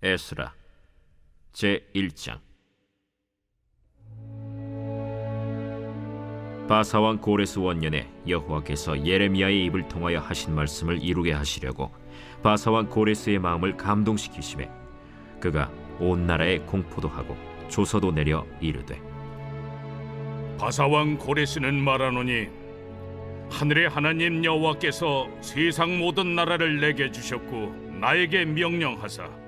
에스라 제 1장. 바사왕 고레스 원년에 여호와께서 예레미야의 입을 통하여 하신 말씀을 이루게 하시려고 바사왕 고레스의 마음을 감동시키심에 그가 온 나라에 공포도 하고 조서도 내려 이르되 바사왕 고레스는 말하노니 하늘의 하나님 여호와께서 세상 모든 나라를 내게 주셨고 나에게 명령하사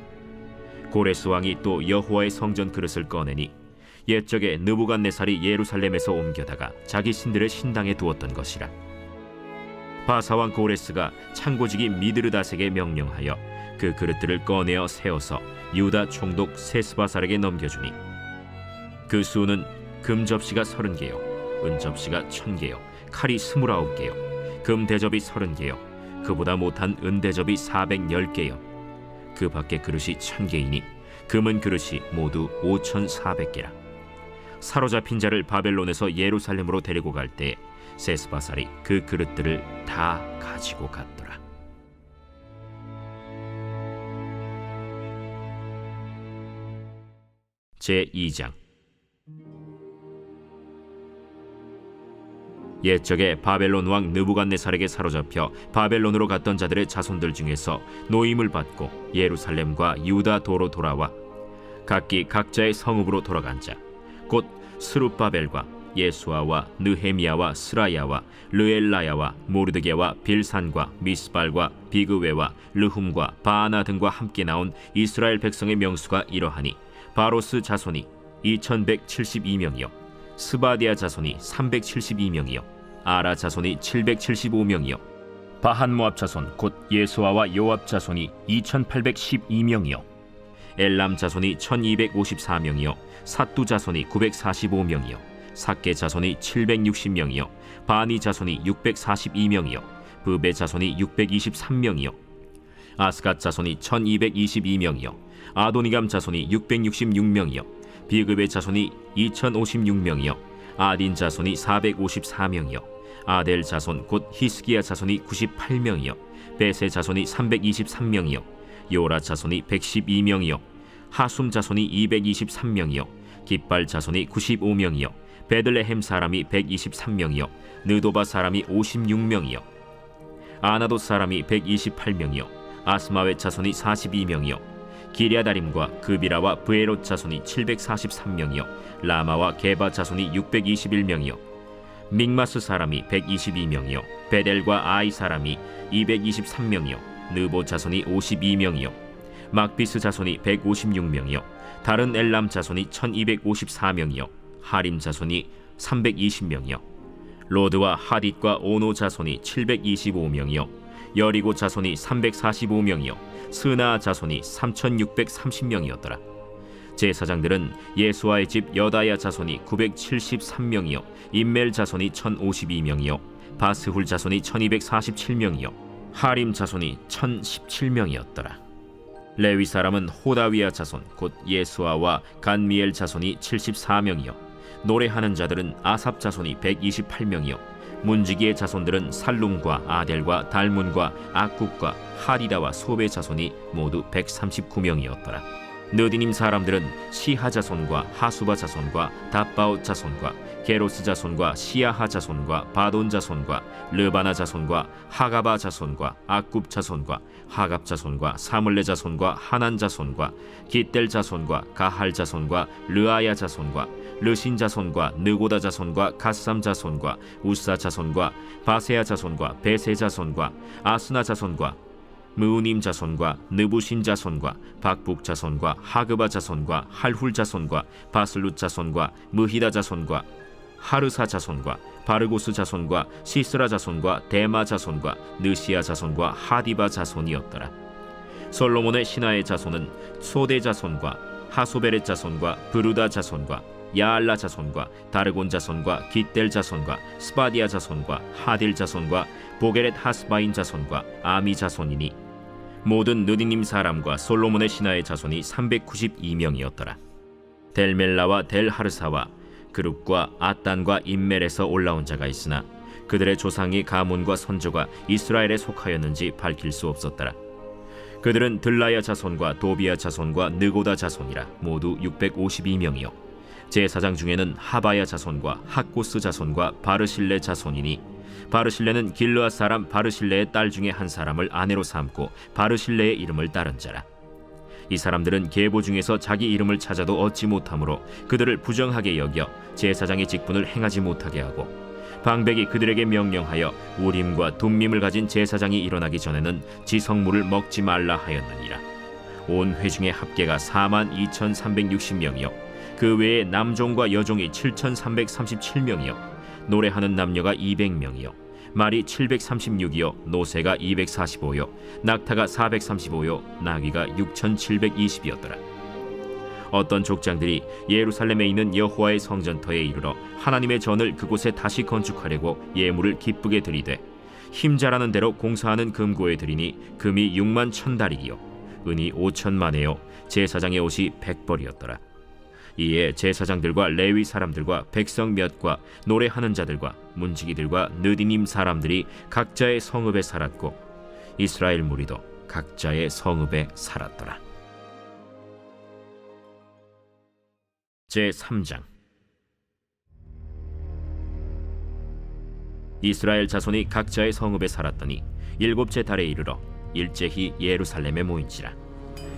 고레스 왕이 또 여호와의 성전 그릇을 꺼내니 옛적에 느부갓네살이 예루살렘에서 옮겨다가 자기 신들의 신당에 두었던 것이라. 바사 왕 고레스가 창고지기 미드르다색에 명령하여 그 그릇들을 꺼내어 세워서 유다 총독 세스바살에게 넘겨주니 그 수는 금 접시가 서른 개요 은 접시가 천 개요 칼이 스물아홉 개요 금 대접이 서른 개요 그보다 못한 은 대접이 사백열 개요 그 밖에 그릇이 천 개이니 금은 그릇이 모두 오천사백 개라 사로잡힌 자를 바벨론에서 예루살렘으로 데리고 갈 때 세스바살이 그 그릇들을 다 가지고 갔더라. 제 2장 옛적에 바벨론 왕 느부갓네살에게 사로잡혀 바벨론으로 갔던 자들의 자손들 중에서 노임을 받고 예루살렘과 유다 도로 돌아와 각기 각자의 성읍으로 돌아간 자. 곧 스룹바벨과 예수아와 느헤미야와 스라야와 르엘라야와 모르드게와 빌산과 미스발과 비그웨와 르훔과 바아나 등과 함께 나온 이스라엘 백성의 명수가 이러하니 바로스 자손이 2172명이요 스바디아 자손이 372명이요. 아라 자손이 775명이요. 바한 모압 자손 곧 예수아와 요압 자손이 2812명이요. 엘람 자손이 1254명이요. 사뚜 자손이 945명이요. 사케 자손이 760명이요. 바니 자손이 642명이요. 브베 자손이 623명이요. 아스갓 자손이 1222명이요. 아도니감 자손이 666명이요 비급의 자손이 2056명이요. 아딘 자손이 454명이요. 아델 자손 곧 히스기야 자손이 98명이요. 베세 자손이 323명이요. 요라 자손이 112명이요. 하숨 자손이 223명이요. 깃발 자손이 95명이요. 베들레헴 사람이 123명이요. 느도바 사람이 56명이요. 아나도 사람이 128명이요. 아스마웨 자손이 42명이요 기리아다림과 그비라와 브에롯 자손이 743명이요 라마와 게바 자손이 621명이요 믹마스 사람이 122명이요 베델과 아이 사람이 223명이요 느보 자손이 52명이요 막비스 자손이 156명이요 다른 엘람 자손이 1254명이요 하림 자손이 320명이요 로드와 하딧과 오노 자손이 725명이요 여리고 자손이 345명이요 스나 자손이 3630명이었더라. 제사장들은 예수와의 집 여다야 자손이 973명이요 임멜 자손이 1052명이요 바스훌 자손이 1247명이요 하림 자손이 1017명이었더라. 레위 사람은 호다위아 자손 곧 예수아와 간미엘 자손이 74명이요 노래하는 자들은 아삽 자손이 128명이요 문지기의 자손들은 살룸과 아델과 달문과 악국과 하리다와 소베 자손이 모두 139명이었더라. 느디님 사람들은 시하 자손과 하수바 자손과 다바오 자손과 게로스 자손과 시야하 자손과 바돈 자손과 르바나 자손과 하가바 자손과 아굽 자손과 하갑 자손과 사물레 자손과 하난 자손과 기델 자손과 가할 자손과 르아야 자손과 르신 자손과 느고다 자손과 가삼 자손과 우사 자손과 바세야 자손과 베세 자손과 아스나 자손과 무우님 자손과 느부신 자손과 박북 자손과 하그바 자손과 할훌 자손과 바슬룻 자손과 무히다 자손과 하르사 자손과 바르고스 자손과 시스라 자손과 데마 자손과 느시아 자손과 하디바 자손이었더라. 솔로몬의 신하의 자손은 소대 자손과 하소베렛 자손과 브루다 자손과 야알라 자손과 다르곤 자손과 기델 자손과 스바디아 자손과 하딜 자손과 보게렛 하스바인 자손과 아미 자손이니 모든 느디님 사람과 솔로몬의 신하의 자손이 392명이었더라. 델멜라와 델하르사와 그룹과 아단과 인멜에서 올라온 자가 있으나 그들의 조상이 가문과 선조가 이스라엘에 속하였는지 밝힐 수 없었더라. 그들은 들라야 자손과 도비야 자손과 느고다 자손이라 모두 652명이요. 제사장 중에는 하바야 자손과 학고스 자손과 바르실레 자손이니 바르실레는 길르앗 사람 바르실레의 딸 중에 한 사람을 아내로 삼고 바르실레의 이름을 따른 자라. 이 사람들은 계보 중에서 자기 이름을 찾아도 얻지 못하므로 그들을 부정하게 여겨 제사장의 직분을 행하지 못하게 하고 방백이 그들에게 명령하여 우림과 둠밈을 가진 제사장이 일어나기 전에는 지성물을 먹지 말라 하였느니라. 온 회중의 합계가 4만 2,360명이요. 그 외에 남종과 여종이 7,337명이요. 노래하는 남녀가 200명이요 말이 736이요 노새가 245요 낙타가 435요 나귀가 6,720이었더라. 어떤 족장들이 예루살렘에 있는 여호와의 성전터에 이르러 하나님의 전을 그곳에 다시 건축하려고 예물을 기쁘게 드리되 힘자라는 대로 공사하는 금고에 드리니 금이 6만 천 달이기요 은이 5천만에요 제사장의 옷이 백벌이었더라 이에 제사장들과 레위 사람들과 백성 몇과 노래하는 자들과 문지기들과 느디님 사람들이 각자의 성읍에 살았고 이스라엘 무리도 각자의 성읍에 살았더라. 제 3장 이스라엘 자손이 각자의 성읍에 살았더니 일곱째 달에 이르러 일제히 예루살렘에 모인지라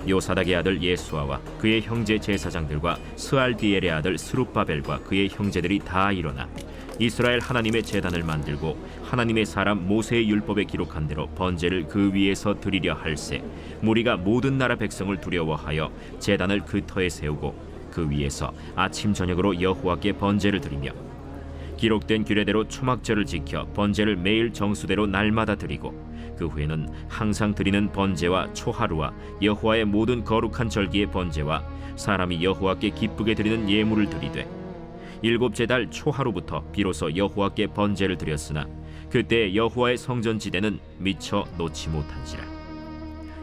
요사닥의 아들 예수아와 그의 형제 제사장들과 스알디엘의 아들 스룹바벨과 그의 형제들이 다 일어나 이스라엘 하나님의 제단을 만들고 하나님의 사람 모세의 율법에 기록한 대로 번제를 그 위에서 드리려 할세. 무리가 모든 나라 백성을 두려워하여 제단을 그 터에 세우고 그 위에서 아침 저녁으로 여호와께 번제를 드리며 기록된 규례대로 초막절을 지켜 번제를 매일 정수대로 날마다 드리고 그 후에는 항상 드리는 번제와 초하루와 여호와의 모든 거룩한 절기의 번제와 사람이 여호와께 기쁘게 드리는 예물을 드리되 일곱째 달 초하루부터 비로소 여호와께 번제를 드렸으나 그때 여호와의 성전 지대는 미처 놓지 못한지라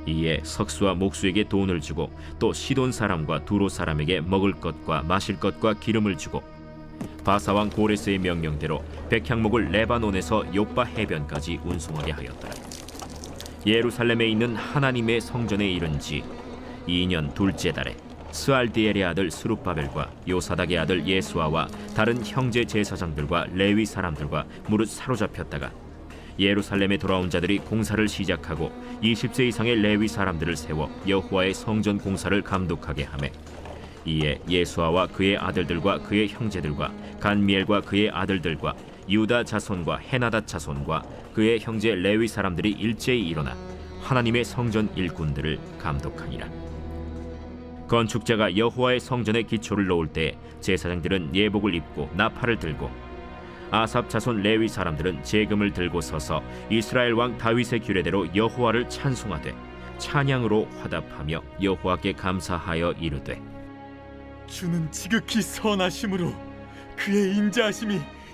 이에 석수와 목수에게 돈을 주고 또 시돈 사람과 두로 사람에게 먹을 것과 마실 것과 기름을 주고 바사왕 고레스의 명령대로 백향목을 레바논에서 요바 해변까지 운송하게 하였더라. 예루살렘에 있는 하나님의 성전에 이른 지 2년 둘째 달에 스알디엘의 아들 스룹바벨과 요사닥의 아들 예수아와 다른 형제 제사장들과 레위 사람들과 무릇 사로잡혔다가 예루살렘에 돌아온 자들이 공사를 시작하고 20세 이상의 레위 사람들을 세워 여호와의 성전 공사를 감독하게 하매 이에 예수아와 그의 아들들과 그의 형제들과 간미엘과 그의 아들들과 유다 자손과 헤나다 자손과 그의 형제 레위 사람들이 일제히 일어나 하나님의 성전 일꾼들을 감독하니라. 건축자가 여호와의 성전에 기초를 놓을 때 제사장들은 예복을 입고 나팔을 들고 아삽 자손 레위 사람들은 재금을 들고 서서 이스라엘 왕 다윗의 규례대로 여호와를 찬송하되 찬양으로 화답하며 여호와께 감사하여 이르되 주는 지극히 선하심으로 그의 인자하심이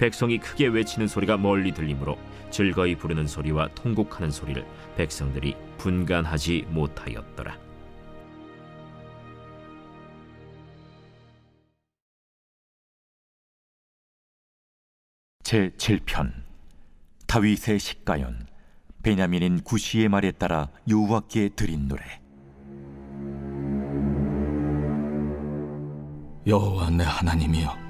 백성이 크게 외치는 소리가 멀리 들리므로 즐거이 부르는 소리와 통곡하는 소리를 백성들이 분간하지 못하였더라. 제 7편 다윗의 식가연 베냐민인 구시의 말에 따라 여호와께 드린 노래 여호와 내 하나님이여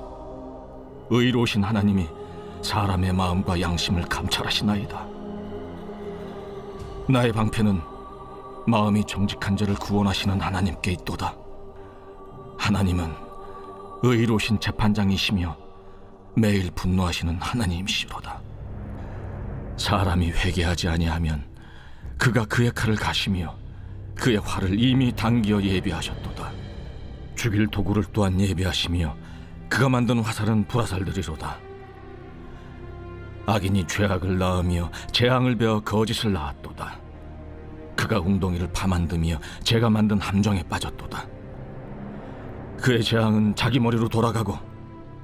의로우신 하나님이 사람의 마음과 양심을 감찰하시나이다. 나의 방패는 마음이 정직한 자를 구원하시는 하나님께 있도다. 하나님은 의로우신 재판장이시며 매일 분노하시는 하나님이시로다. 사람이 회개하지 아니하면 그가 그의 칼을 가시며 그의 활을 이미 당기어 예비하셨도다. 죽일 도구를 또한 예비하시며 그가 만든 화살은 불화살들이로다. 악인이 죄악을 낳으며 재앙을 베어 거짓을 낳았도다. 그가 웅덩이를 파만드며 제가 만든 함정에 빠졌도다. 그의 재앙은 자기 머리로 돌아가고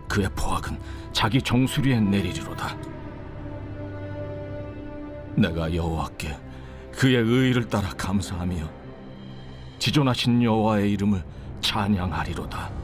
그의 포악은 자기 정수리에 내리리로다. 내가 여호와께 그의 의를 따라 감사하며 지존하신 여호와의 이름을 찬양하리로다.